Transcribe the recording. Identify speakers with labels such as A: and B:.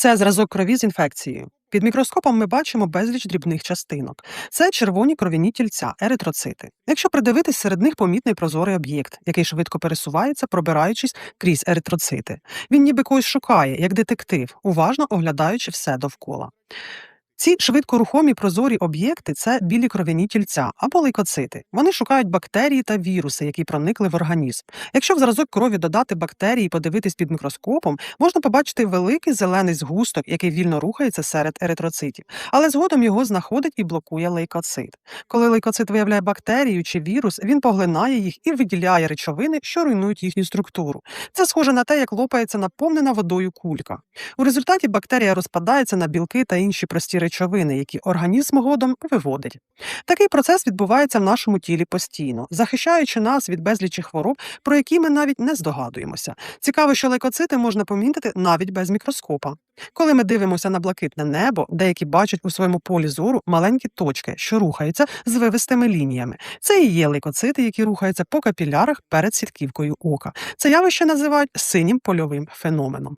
A: Це зразок крові з інфекцією. Під мікроскопом ми бачимо безліч дрібних частинок. Це червоні кров'яні тільця, еритроцити. Якщо придивитись, серед них помітний прозорий об'єкт, який швидко пересувається, пробираючись крізь еритроцити. Він ніби когось шукає, як детектив, уважно оглядаючи все довкола. Ці швидкорухомі прозорі об'єкти це білі кров'яні тільця або лейкоцити. Вони шукають бактерії та віруси, які проникли в організм. Якщо в зразок крові додати бактерії і подивитись під мікроскопом, можна побачити великий зелений згусток, який вільно рухається серед еритроцитів, але згодом його знаходить і блокує лейкоцит. Коли лейкоцит виявляє бактерію чи вірус, він поглинає їх і виділяє речовини, що руйнують їхню структуру. Це схоже на те, як лопається наповнена водою кулька. У результаті бактерія розпадається на білки та інші прості речовини, які організм годом виводить. Такий процес відбувається в нашому тілі постійно, захищаючи нас від безлічі хвороб, про які ми навіть не здогадуємося. Цікаво, що лейкоцити можна помітити навіть без мікроскопа. Коли ми дивимося на блакитне небо, деякі бачать у своєму полі зору маленькі точки, що рухаються з вивистими лініями. Це і є лейкоцити, які рухаються по капілярах перед сітківкою ока. Це явище називають синім польовим феноменом.